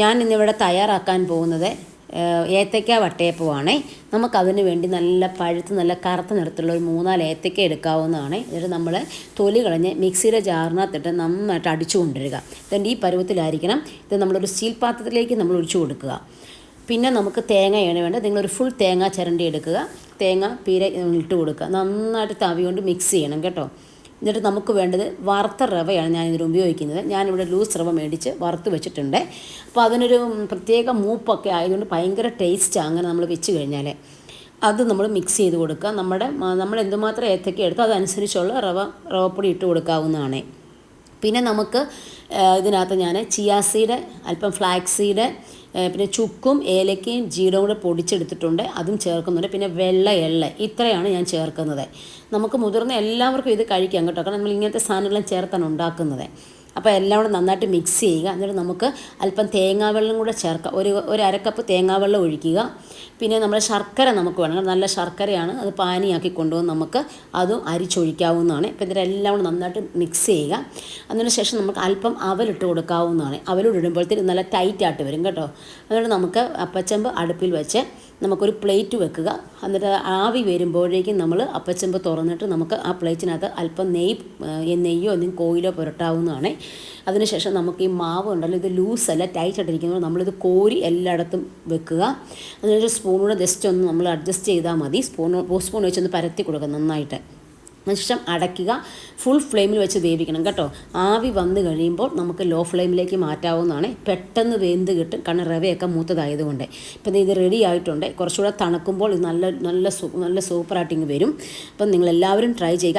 ഞാൻ ഇന്നിവിടെ തയ്യാറാക്കാൻ പോകുന്നത് ഏത്തയ്ക്ക വട്ടയപ്പമാണേ നമുക്കതിന് വേണ്ടി നല്ല പഴുത്ത് നല്ല കറുത്ത നിറത്തിലുള്ള ഒരു മൂന്നാൽ ഏത്തയ്ക്ക എടുക്കാവുന്നതാണ്. എന്നിട്ട് നമ്മൾ തൊലി കളഞ്ഞ് മിക്സിയുടെ ജാറിനകത്തിട്ട് നന്നായിട്ട് അടിച്ചു കൊണ്ടുവരിക. ഇതിന്റെ ഈ പരുവത്തിലായിരിക്കണം. ഇത് നമ്മളൊരു സ്റ്റീൽ പാത്രത്തിലേക്ക് നമ്മൾ ഒഴിച്ചു കൊടുക്കുക. പിന്നെ നമുക്ക് തേങ്ങയാണ് വേണ്ടത്. നിങ്ങളൊരു ഫുൾ തേങ്ങ ചിരണ്ടി എടുക്കുക. തേങ്ങ പീര ഇട്ട് കൊടുക്കുക. നന്നായിട്ട് തവി കൊണ്ട് മിക്സ് ചെയ്യണം കേട്ടോ. എന്നിട്ട് നമുക്ക് വേണ്ടത് വറുത്ത റവയാണ് ഞാൻ ഇതിന് ഉപയോഗിക്കുന്നത്. ഞാനിവിടെ ലൂസ് റവ മേടിച്ച് വറുത്ത് വെച്ചിട്ടുണ്ട്. അപ്പോൾ അതിനൊരു പ്രത്യേക മൂപ്പൊക്കെ ആയതുകൊണ്ട് ഭയങ്കര ടേസ്റ്റാണ് അങ്ങനെ നമ്മൾ വെച്ച് കഴിഞ്ഞാൽ അത് നമ്മൾ മിക്സ് ചെയ്ത് കൊടുക്കുക. നമ്മുടെ നമ്മൾ എന്തുമാത്രം ഏത്തക്ക എടുത്തോ അതനുസരിച്ചുള്ള റവ റവപ്പൊടി ഇട്ട് കൊടുക്കാവുന്നതാണ്. പിന്നെ നമുക്ക് ഇതിനകത്ത് ഞാൻ ചിയാസീഡ് അല്പം ഫ്ലാക്സീഡ് സീഡ് പിന്നെ ചുക്കും ഏലക്കയും ജീരകം കൂടെ പൊടിച്ചെടുത്തിട്ടുണ്ട്. അതും ചേർക്കുന്നുണ്ട്. പിന്നെ വെള്ള എള്ള ഇത്രയാണ് ഞാൻ ചേർക്കുന്നത്. നമുക്ക് മുതിർന്ന എല്ലാവർക്കും ഇത് കഴിക്കാം കേട്ടോ. കാരണം നമ്മൾ ഇങ്ങനത്തെ സാധനങ്ങളും ചേർത്താണ് ഉണ്ടാക്കുന്നത്. അപ്പോൾ എല്ലാം കൂടെ നന്നായിട്ട് മിക്സ് ചെയ്യുക. എന്നിട്ട് നമുക്ക് അല്പം തേങ്ങാവെള്ളം കൂടെ ചേർക്കുക ഒരു ഒരു അരക്കപ്പ് തേങ്ങാവെള്ളം ഒഴിക്കുക. പിന്നെ നമ്മൾ ശർക്കര നമുക്ക് വേണം. നല്ല ശർക്കരയാണ്. അത് പാനിയാക്കി കൊണ്ടുവന്ന് നമുക്ക് അതും അരിച്ചൊഴിക്കാവുന്നതാണ്. ഇപ്പം ഇതിന്റെ എല്ലാം കൂടെ നന്നായിട്ട് മിക്സ് ചെയ്യുക. അതിന് ശേഷം നമുക്ക് അല്പം അവലിട്ട് കൊടുക്കാവുന്നതാണ്. അവലോട് ഇടുമ്പോഴത്തേക്ക് നല്ല ടൈറ്റായിട്ട് വരും കേട്ടോ. അതുകൊണ്ട് നമുക്ക് അപ്പച്ചമ്പ് അടുപ്പിൽ വെച്ച് നമുക്കൊരു പ്ലേറ്റ് വെക്കുക. എന്നിട്ട് ആവി വരുമ്പോഴേക്കും നമ്മൾ അപ്പച്ചമ്പ് തുറന്നിട്ട് നമുക്ക് ആ പ്ലേറ്റിനകത്ത് അല്പം നെയ്യ് നെയ്യോ അല്ലെങ്കിൽ കോയിലോ പുരട്ടാവുന്നതാണ്. അതിനുശേഷം നമുക്ക് ഈ മാവ് ഉണ്ടല്ലോ ഇത് ലൂസല്ല ടൈറ്റ് ആയിട്ടിരിക്കുന്നത് നമ്മളിത് കോരി എല്ലായിടത്തും വെക്കുക. അതിനൊരു സ്പൂണൂടെ ജസ്റ്റ് ഒന്ന് നമ്മൾ അഡ്ജസ്റ്റ് ചെയ്താൽ മതി. സ്പൂൺ സ്പൂൺ വെച്ചൊന്ന് പരത്തി കൊടുക്കുക നന്നായിട്ട്. അതിനുശേഷം അടയ്ക്കുക. ഫുൾ ഫ്ലെയിമിൽ വെച്ച് വേവിക്കണം കേട്ടോ. ആവി വന്നു കഴിയുമ്പോൾ നമുക്ക് ലോ ഫ്ലെയിമിലേക്ക് മാറ്റാവുന്നതാണ്. പെട്ടെന്ന് വെന്ത് കിട്ടും. കാരണം റവയൊക്കെ മൂത്തതായതുകൊണ്ട്. ഇപ്പം ഇത് റെഡി ആയിട്ടുണ്ട്. കുറച്ചുകൂടെ തണുക്കുമ്പോൾ ഇത് നല്ല നല്ല നല്ല സൂപ്പറായിട്ട് ഇങ്ങ് വരും. അപ്പം നിങ്ങളെല്ലാവരും ട്രൈ ചെയ്യുക.